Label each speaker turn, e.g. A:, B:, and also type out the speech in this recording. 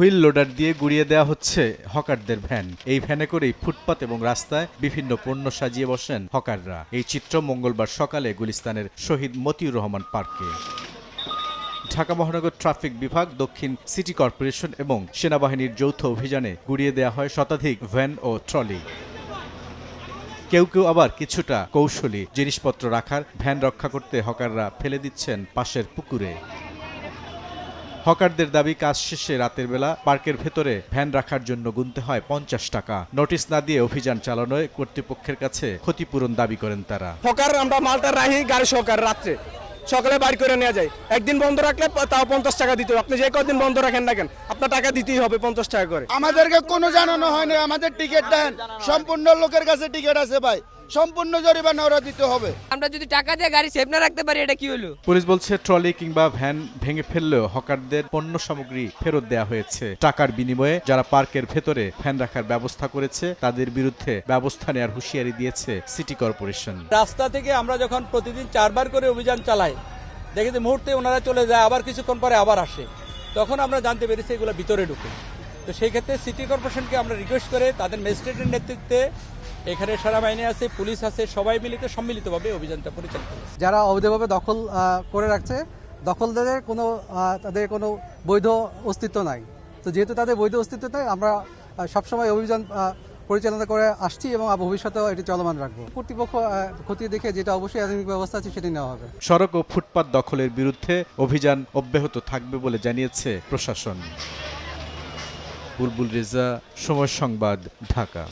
A: Wheel loader দিয়ে গুড়িয়ে দেওয়া হচ্ছে হকারদের ভ্যান। এই ভ্যানে করেই ফুটপাত এবং রাস্তায় বিভিন্ন পণ্য সাজিয়ে বসেন হকাররা। এই চিত্র মঙ্গলবার সকালে গুলিস্তানের শহীদ মতিউর রহমান পার্কে। ঢাকা মহানগর ট্রাফিক বিভাগ, দক্ষিণ সিটি কর্পোরেশন এবং সেনাবাহিনীর যৌথ অভিযানে গুড়িয়ে দেওয়া হয় শতাধিক ভ্যান ও ট্রলি। কেউ কেউ আবার কিছুটা কৌশলী জিনিসপত্র রাখার ভ্যান রক্ষা করতে হকাররা ফেলে দিচ্ছেন পাশের পুকুরে। হকারদের দাবি কাজ শেষে রাতের বেলা পার্কের ভেতরে ভ্যান রাখার জন্য গুনতে হয় পঞ্চাশ টাকা। নোটিশ না দিয়ে অভিযান চালানোয় কর্তৃপক্ষের কাছে ক্ষতিপূরণ দাবি করেন তারা।
B: হকার আমরা মালটা রাহি গাড়ি সহকার রাত্রে। সকালে বাড়ি করে নেওয়া যায়। একদিন বন্ধ রাখলে তাও পঞ্চাশ টাকা দিতে হবে। আপনি যে কদিন বন্ধ রাখেন না কেন আপনার টাকা দিতেই হবে পঞ্চাশ টাকা করে।
C: আমাদেরকে কোনো জানানো হয়নি আমাদের টিকিট দেন। সম্পূর্ণ লোকের কাছে টিকিট আছে ভাই। সম্পূর্ণ জরিমানা ওরা দিতে হবে।
D: আমরা যদি টাকা দিয়ে গাড়ি সেভ না রাখতে পারি এটা কি হলো?
A: পুলিশ বলছে ট্রলি কিংবা ভ্যান ভেঙে ফেললেও হকারদের পণ্য সামগ্রী ফেরত দেওয়া হয়েছে। টাকার বিনিময়ে যারা পার্কের ভেতরে ভ্যান রাখার ব্যবস্থা করেছে তাদের বিরুদ্ধে ব্যবস্থা নেওয়ার হুঁশিয়ারি দিয়েছে সিটি কর্পোরেশন।
E: রাস্তা থেকে আমরা যখন প্রতিদিন চারবার করে অভিযান চালাই দেখি যে মুহূর্তে ওনারা চলে যায় আবার কিছুক্ষণ পরে আবার আসে। তখন আমরা জানতে পেরেছি এগুলো ভিতরে ঢুকে। তো সেই ক্ষেত্রে সিটি কর্পোরেশনকে আমরা রিকোয়েস্ট করে তাদের ম্যাজিস্ট্রেটের নেতৃত্বে এখানে সেনাবাহিনী আছে পুলিশ আছে সবাই মিলিত সম্মিলিতভাবে অভিযানটা পরিচালিত
F: যারা অবৈধভাবে দখল করে রাখছে দখলদারের কোনো তাদের কোনো বৈধ অস্তিত্ব নাই। তো যেহেতু তাদের বৈধ অস্তিত্ব নাই আমরা সবসময় অভিযান পরিচালনা করে আসছি এবং ভবিষ্যতেও এটি চলমান রাখব। কর্তৃপক্ষ খতিয়ে দেখে যেটা অবশ্যই আধুনিক ব্যবস্থা আছে সেটি নেওয়া হবে।
A: সড়ক ও ফুটপাত দখলের বিরুদ্ধে অভিযান অব্যাহত থাকবে বলে জানিয়েছে প্রশাসন। বুলবুল রেজা সময় সংবাদ ঢাকা।